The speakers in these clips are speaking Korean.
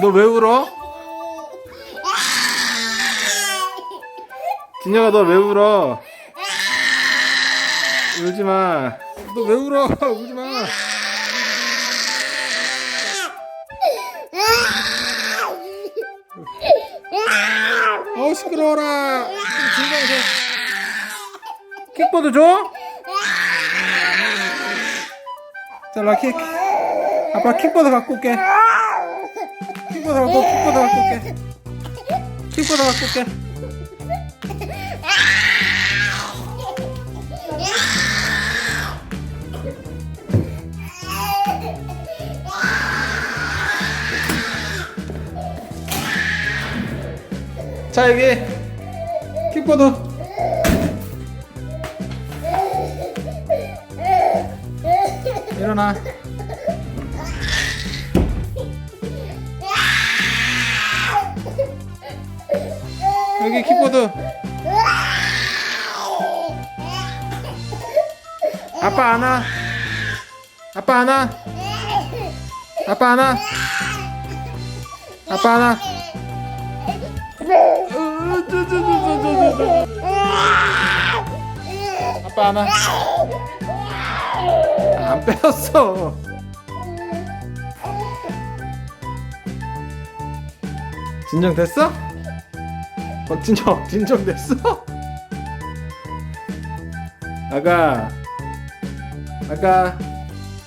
너 왜 울어? 진영아 너 왜 울어? 울지 마. 너 왜 울어? 울지 마. 어 시끄러워라. 진정이 돼. 킥보드 줘? 자, 라 킥. 아빠 킥보드 갖고 올게. 킥보드 갖고, 킥보드 갖고 올게. 킥보드 갖고 올게. 자, 여기. 킥보드. 일어나. 여기 킥보드. 아빠 안아. 아빠 안아. 아빠 안아. 아빠 안아. 아빠 안아. 안 빼었어. 진정 됐어? 어, 진정, 진정 됐어? 아가, 아가,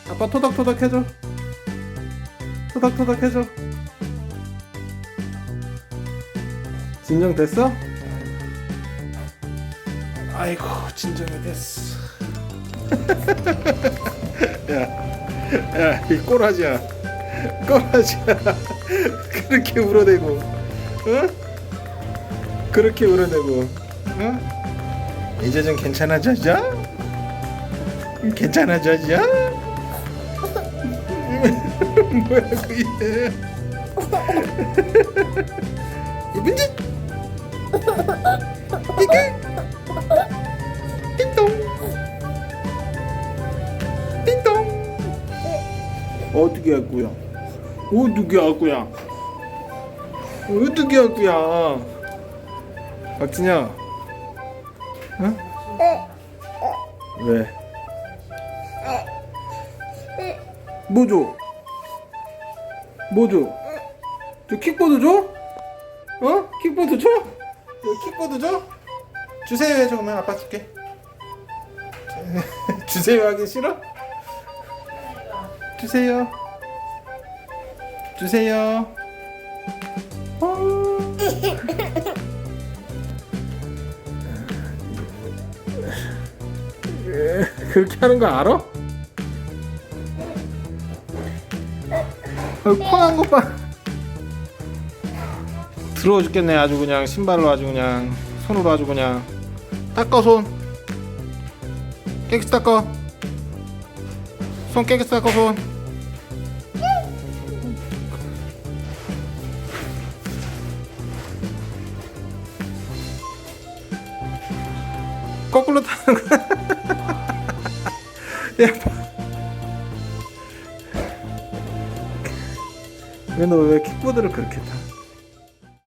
아빠 토닥토닥 해줘. 토닥토닥 해줘. 진정 됐어? 아이고, 진정이 됐어. 야, 야, 이 꼬라지야. 꼬라지야. 그렇게 울어대고, 응? 그렇게 울어대고, 응? 이제 좀 괜찮아졌죠? 음, 괜찮아졌죠? 뭐야, 그게. 이분지? 이게? 띵동. 띵동. 어떻게 할 거야? 어떻게 할 거야? 어떻게 할 거야? 박진야. 응? 왜? 뭐 줘? 뭐 줘? 저 킥보드 줘? 어? 킥보드 줘? 너 킥보드 줘? 주세요 해줘 그러면 아빠 줄게 주세요 하기 싫어? 주세요 주세요 어. 그렇게 하는 거 알아? 어, 코난 것 봐. 들어워 죽겠네. 아주 그냥 신발로 아주 그냥 손으로 아주 그냥. 닦아 손. 깨끗이 닦아. 손 깨끗이 닦아 손. 거꾸로 타는 거야 야, 봐. 왜너 왜 킥보드를 그렇게 타?